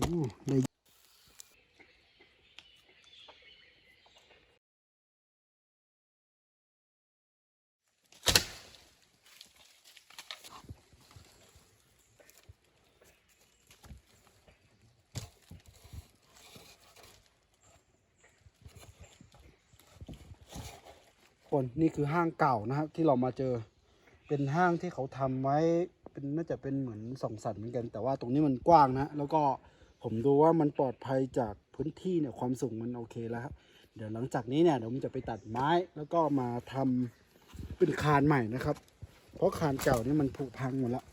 ได้คนนี่คือห้างเก่านะครับที่เรามาเจอเป็นห้างที่เขาทำไว้เป็นน่าจะเป็นเหมือนสองสันเหมือนกัน แต่ว่าตรงนี้มันกว้างนะ แล้วก็ ผมดูว่ามันปลอดภัยจากพื้นที่เนี่ยความสูงมันโอเคแล้วครับเดี๋ยวหลังจากนี้เนี่ยเดี๋ยวผมจะไปตัดไม้แล้วก็มาทำเป็นคานใหม่นะครับ เพราะคานเก่านี่มันผุพังหมดแล้ว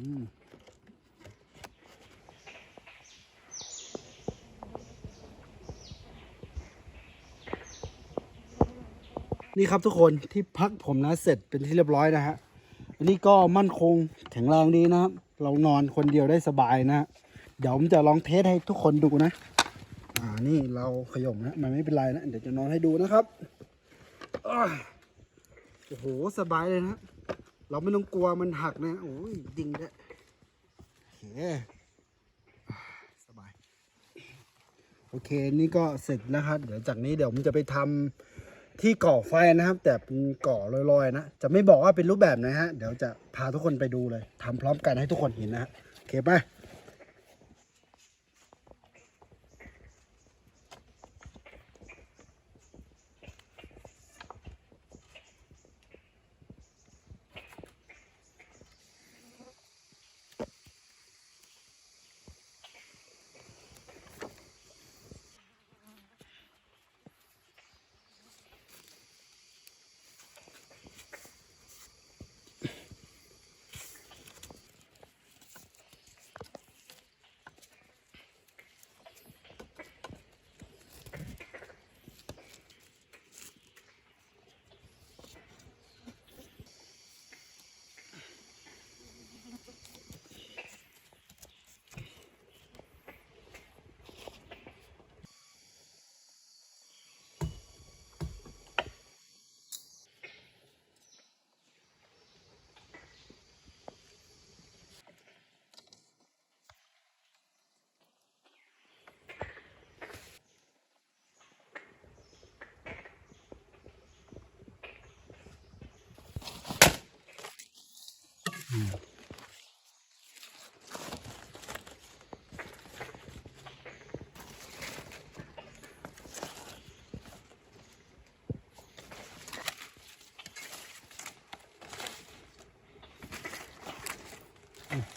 นี่ครับทุกคนที่พักผมนะเสร็จเป็นที่เรียบร้อยนะฮะ อันนี้ก็มั่นคงแข็งแรงดีนะครับ เรานอนคนเดียวได้สบายนะ เดี๋ยวผมจะลองเทสให้ทุกคนดูนะ อ่านี่เราขย่มนะ มันไม่เป็นไรนะ เดี๋ยวจะนอนให้ดูนะครับอโอ้โห สบายเลยนะ เราไม่ต้องกลัวมันหักนะโอ้ยจริงด้วยโอเคอ่าสบาย โอเคนี่ก็เสร็จแล้วครับเดี๋ยวจากนี้เดี๋ยวผมจะไปทำที่ก่อไฟนะครับ แต่เป็นก่อลอยๆนะจะไม่บอกว่าเป็นรูปแบบนะฮะเดี๋ยวจะพาทุกคนไปดูเลยทำพร้อมกันให้ทุกคนเห็นนะฮะโอเคไป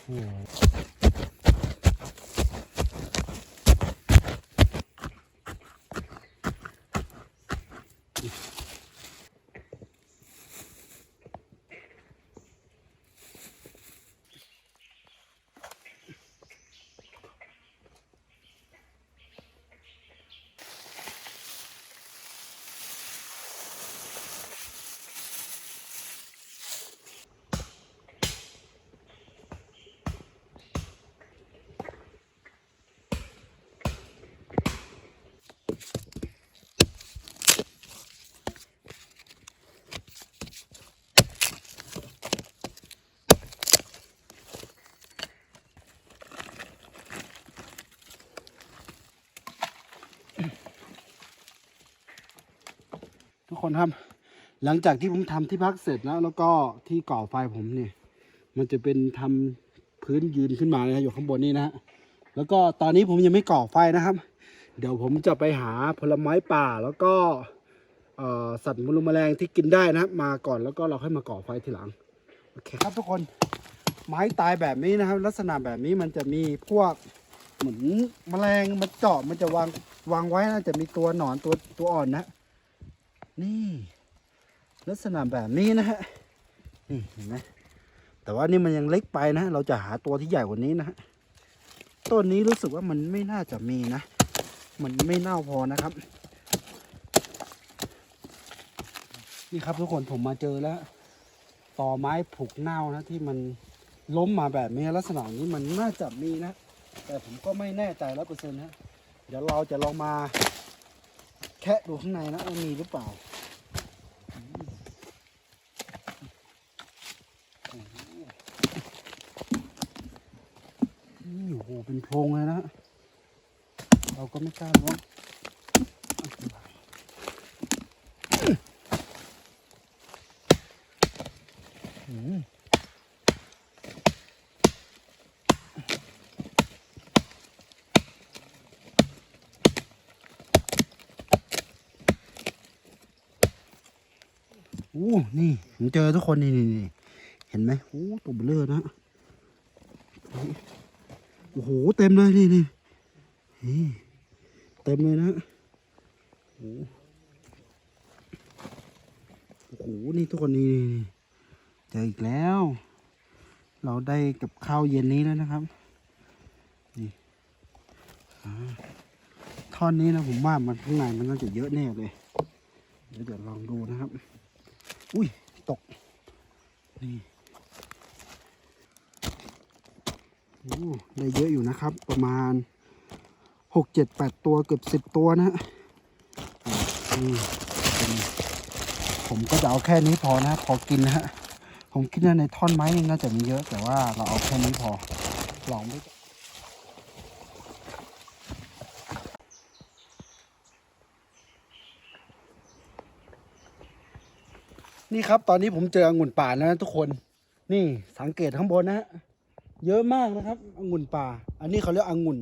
cool. คนครับ หลังจากที่ผมทำที่พักเสร็จแล้ว แล้วก็ที่ก่อไฟผมเนี่ย มันจะเป็นทำพื้นยืนขึ้นมาเลยนะอยู่ข้างบนนี่นะฮะแล้วก็ตอนนี้ผมยังไม่ก่อไฟนะครับ เดี๋ยวผมจะไปหาผลไม้ป่าแล้วก็สัตว์มลแมลงที่กินได้นะมาก่อนแล้วก็เราค่อยมาก่อไฟทีหลังโอเคครับทุกคนไม้ตายแบบนี้นะครับ ลักษณะแบบนี้มันจะมีพวกเหมือนแมลงมันเจาะมันจะวางวางไว้นะจะมีตัวหนอนตัวตัวอ่อนนะ นี่ลักษณะแบบนี้นะฮะนี่เห็นไหมแต่ว่านี่มันยังเล็กไปนะ เราจะหาตัวที่ใหญ่กว่านี้นะฮะต้นนี้รู้สึกว่ามันไม่น่าจะมีนะ มันไม่เน่าพอนะครับ นี่ครับทุกคนผมมาเจอแล้วต่อไม้ผูกเน่านะที่มันล้มมาแบบนี้ลักษณะนี้มันน่าจะมีนะ แต่ผมก็ไม่แน่ใจร้อยเปอร์เซ็นต์นะเดี๋ยวเราจะลองมา แคะดูข้างในนะว่ามีหรือเปล่าโอ้โหเป็นโพรงเลยนะ เราก็ไม่กล้าล้วง นี่ผมเจอทุกคนนี่นี่นี่เห็นไหมโอ้ตัวเบลอนะโอ้โหเต็มเลยนี่นี่เต็มเลยนะโอ้โหโอ้โหนี่ทุกคนนี่นี่เจออีกแล้ว เราได้กับข้าวเย็นนี้แล้วนะครับนี่ท่อนนี้นะผมว่ามันข้างในมันน่าจะเยอะแน่เลย เดี๋ยวเดี๋ยวลองดูนะครับ อุ้ย ตก นี่โอ้ได้เยอะอยู่นะครับ ประมาณหกเจ็ดแปดตัวเกือบสิบตัวนะฮะนี่ผมก็จะเอาแค่นี้พอนะ พอกินนะฮะ ผมคิดว่าในท่อนไม้นี่น่าจะมีเยอะ แต่ว่าเราเอาแค่นี้พอลองไม่ นี่ครับ ตอนนี้ผมเจอองุ่นป่าแล้วนะทุกคน นี่สังเกตข้างบนนะฮะเยอะมากนะครับองุ่นป่า อันนี้เขาเรียกองุ่น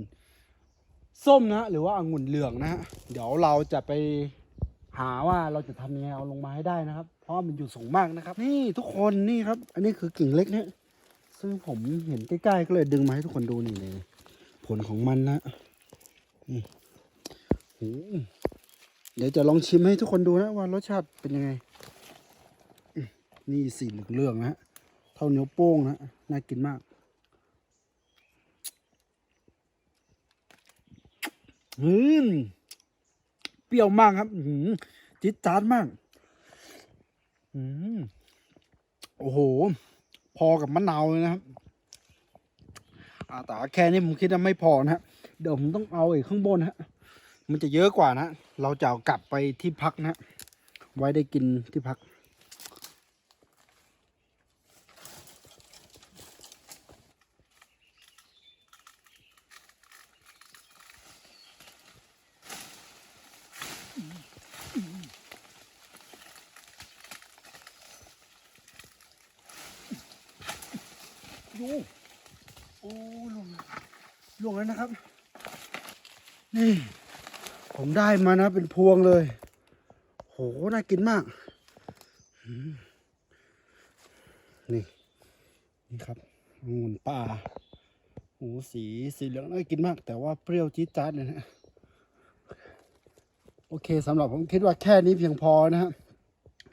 ส้มนะหรือว่าองุ่นเหลืองนะฮะเดี๋ยวเราจะไปหาว่าเราจะทำยังไงเอาลงมาให้ได้นะครับ เพราะมันอยู่สูงมากนะครับ นี่ทุกคนนี่ครับ อันนี้คือกิ่งเล็กเนี่ยซึ่งผมเห็นใกล้ๆก็เลยดึงมาให้ทุกคนดูนี่เลย ผลของมันนะนี่โอ้โหเดี๋ยวจะลองชิมให้ทุกคนดูนะว่ารสชาติเป็นยังไง นี่สีเหลืองๆนะฮะเท่านิ้วโป้งนะน่ากินมากอืมเปรี้ยวมากครับอืมจิ๊ดจ๊าดมากอืมโอ้โห พอกับมะนาวเลยนะครับอาแต่แค่นี้ผมคิดว่าไม่พอนะฮะเดี๋ยวผมต้องเอาอีกข้างบนฮะ มันจะเยอะกว่านะ เราจะเอากลับไปที่พักนะ ไว้ได้กินที่พัก ดูโอ้ลงลงแล้วนะครับ นี่ ผม ได้มานะเป็นพวงเลย โห น่ากินมาก นี่ นี่ครับองุ่นป่าโอ้สีสีเหลืองน่ากินมาก แต่ว่าเปรี้ยวจี๊ดจ๊าดเลยนะ โอเคสำหรับผมคิดว่าแค่นี้เพียงพอนะฮะ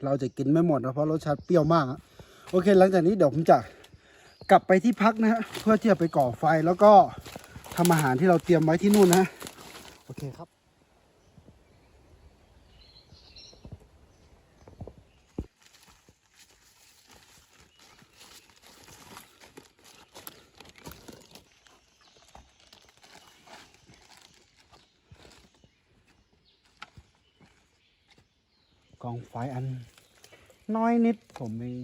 เราจะกินไม่หมดนะเพราะรสชาติเปรี้ยวมาก โอเค หลังจากนี้เดี๋ยวผมจะกลับไปที่พักนะฮะ เพื่อที่จะไปก่อไฟแล้วก็ทำอาหารที่เราเตรียมไว้ที่นู่นนะ โอเคครับ กองไฟอันน้อยนิดผมเอง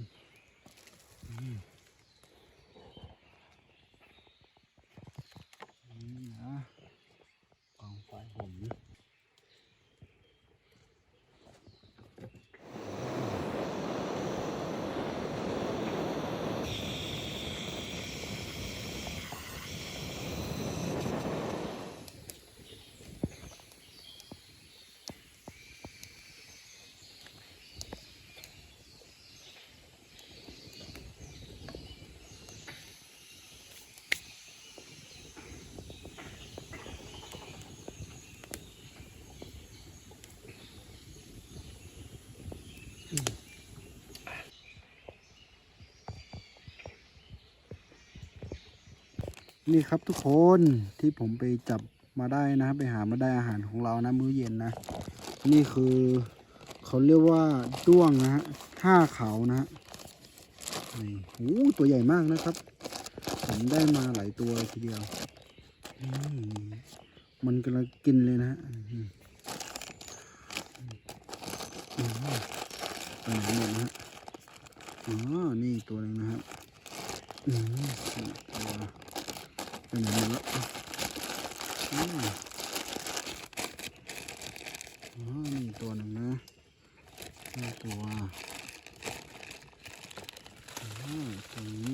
นี่ครับทุกคนที่ผมไปจับมาได้นะไปหามาได้อาหารของเรานะมื้อเย็นนะ นี่คือเขาเรียกว่าด้วงนะฮะห้าเขานะฮะนี่โอ้ตัวใหญ่มากนะครับ ผมได้มาหลายตัวทีเดียวมันกำลังกินเลยนะฮะอืมอืมอืมไปไหนหมดนะฮะอ๋อนี่ตัวหนึงนะฮะอืมตัว ไปไหนหมดแล้วอ๋อนี่ตัวหนึ่งนะนี่ตัวอ๋อตัวนี้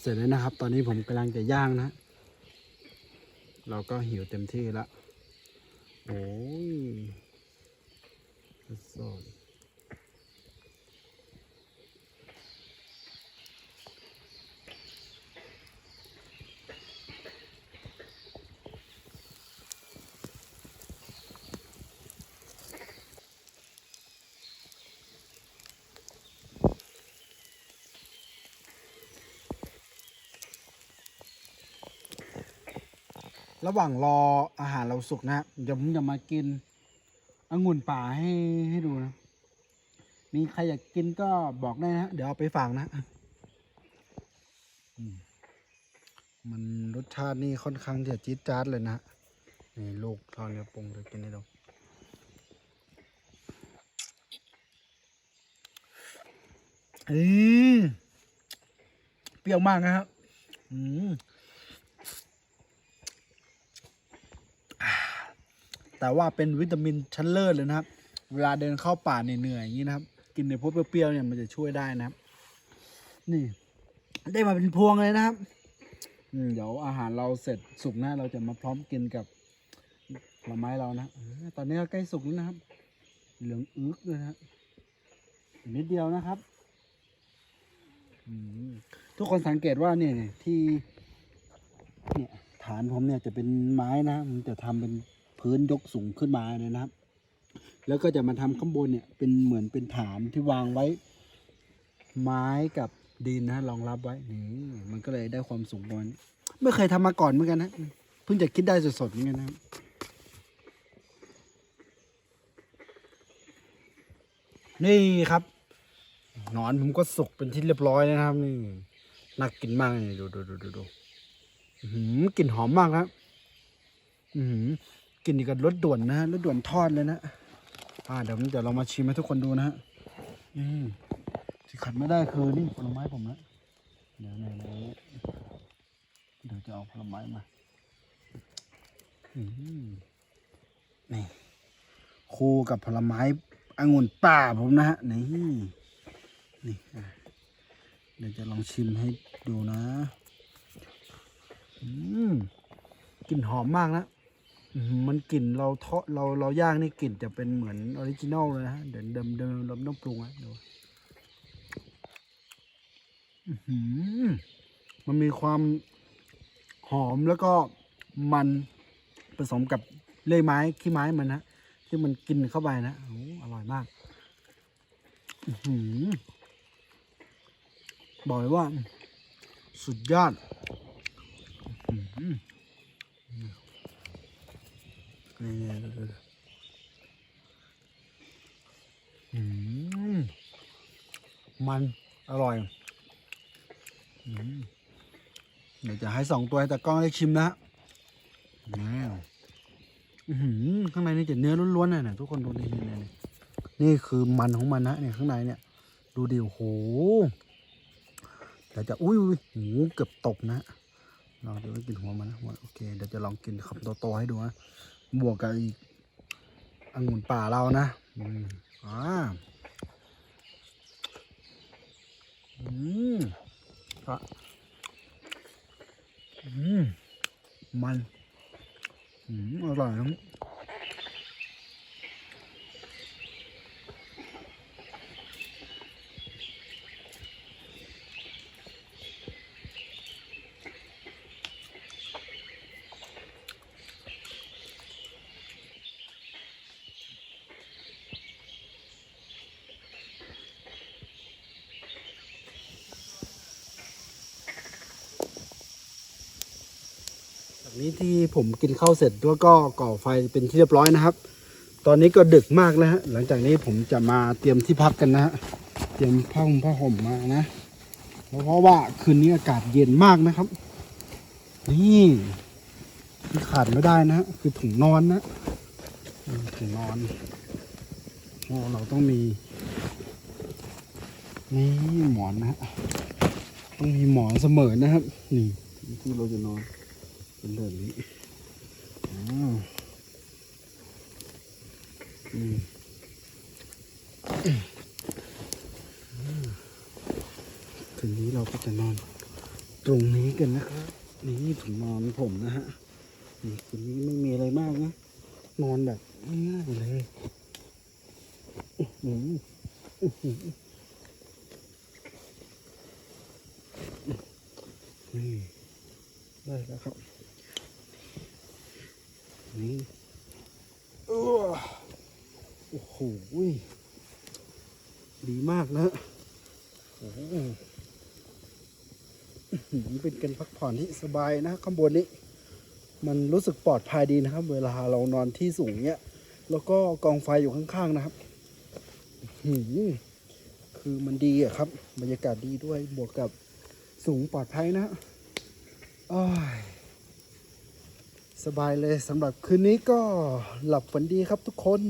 เสร็จแล้วนะครับ ตอนนี้ผมกำลังจะย่างนะ เราก็หิวเต็มที่ละโอ้ยสด ระหว่างรออาหารเราสุกนะเดี๋ยวผมจะมากินองุ่นป่าให้ให้ดูนะ มีใครอยากกินก็บอกได้นะเดี๋ยวเอาไปฝากนะมันรสชาตินี่ค่อนข้างจะจี๊ดจ๊าดเลยนะนี่ลูกทอดเนื้อปรุงเดี๋ยกินให้ดูอืมเปรี้ยวมากนะครับอืม แต่ว่าเป็นวิตามินชั้นเลิศเลยนะครับ เวลาเดินเข้าป่าเหนื่อยๆอย่างนี้นะครับ กินในพวกเปรี้ยวๆเนี่ยมันจะช่วยได้นะครับ นี่ ได้มาเป็นพวงเลยนะครับเดี๋ยวอาหารเราเสร็จสุกนะเราจะมาพร้อมกินกับผลไม้เรานะตอนนี้ก็ใกล้สุกแล้วนะครับ เหลืองอึกเลยนะนิดเดียวนะครับทุกคนสังเกตว่าเนี่ยเนี่ยที่ เนี่ยฐานผมเนี่ยจะเป็นไม้นะมันจะทำเป็น พื้นยกสูงขึ้นมาเลยนะครับ แล้วก็จะมาทำข้างบนเนี่ยเป็นเหมือนเป็นฐานที่วางไว้ ไม้กับดินนะรองรับไว้นี่มันก็เลยได้ความสูงประมาณนี้ไม่เคยทำมาก่อนเหมือนกันนะเพิ่งจะคิดได้สดๆเหมือนกันนะครับนี่ครับหนอนผมก็สุกเป็นที่เรียบร้อยนะครับนี่น่ากินมากเลยดูดูดูดูดูหือกลิ่นหอมมากครับอือหือ กินนี่กับรสด่วนนะฮะรสด่วนทอดเลยนะอ่าเดี๋ยวเดี๋ยวเรามาชิมให้ทุกคนดูนะฮะอืมที่ขัดไม่ได้คือนี่ผลไม้ผมนะเดี๋ยวไหนเดี๋ยวจะเอาผลไม้มาอืมนี่คู่กับผลไม้องุ่นป่าผมนะฮะนี่นี่เดี๋ยวจะลองชิมให้ดูนะ อืมกลิ่นหอมมากนะ มันกลิ่นเราเทอดเราเราย่างนี่กลิ่นจะเป็นเหมือนออริจินอลเลยนะฮะเดิมเดิมเดิมเราไม่ต้องปรุงนะดูมันมีความหอมแล้วก็มันผสมกับเลื่อยไม้ขี้ไม้มันนะที่มันกินเข้าไปนะโอ้อร่อยมากบอกเลยว่า สุดยอดอ นี่ดูมันอร่อยเดี๋ยวจะให้สองตัวให้ตากล้องได้ชิมนะนี่ข้างในนี่จะเนื้อล้วนๆน่ะนะทุกคนดูนี่นี่นี่นี่คือมันของมันนะเนี่ยข้างในเนี่ย ดูดิโอ้โหเดี๋ยวจะอุ้ยหูเกือบตกนะลองดูว่ากินหัวมันนะหัวโอเคเดี๋ยวจะลองกินคำโตๆให้ดูนะ บวกกับอีกองุ่นป่าเรานะอืมอ่าอืมอะอืมมัน อืมอร่อยนะ นี้ที่ผมกินข้าวเสร็จแล้วก็ก่อไฟเป็นที่เรียบร้อยนะครับ ตอนนี้ก็ดึกมากแล้วฮะหลังจากนี้ผมจะมาเตรียมที่พักกันนะฮะเตรียมผ้าห่มผ้าห่มมานะเพราะว่าคืนนี้อากาศเย็นมากนะครับ นี่ที่ขาดไม่ได้นะฮะคือถุงนอนนะถุงนอนโอ้เราต้องมี นี่หมอนนะฮะต้องมีหมอนเสมอนะครับ นี่ที่เราจะนอน เป็นแบบนี้อ้าวอืมคืนนี้เราก็จะนอน ตรงนี้กันนะครับ นี่ถุงนอนผมนะฮะ นี่คืนนี้ไม่มีอะไรมากนะ นอนแบบง่ายๆเลยอื้อหืออื้อหือนี่ได้แล้วครับ นี่เอ้อโอ้โห ดีมากนะโอ้โหอื้อหือเป็นการพักผ่อนที่สบายนะข้างบนนี้ มันรู้สึกปลอดภัยดีนะครับ เวลาเรานอนที่สูงเนี้ย แล้วก็กองไฟอยู่ข้างๆนะครับหือคือมันดีอะครับ บรรยากาศดีด้วยบวกกับสูงปลอดภัยนะอ้ยสบายเลยสำหรับคืนนี้ก็หลับฝันดีครับทุกคน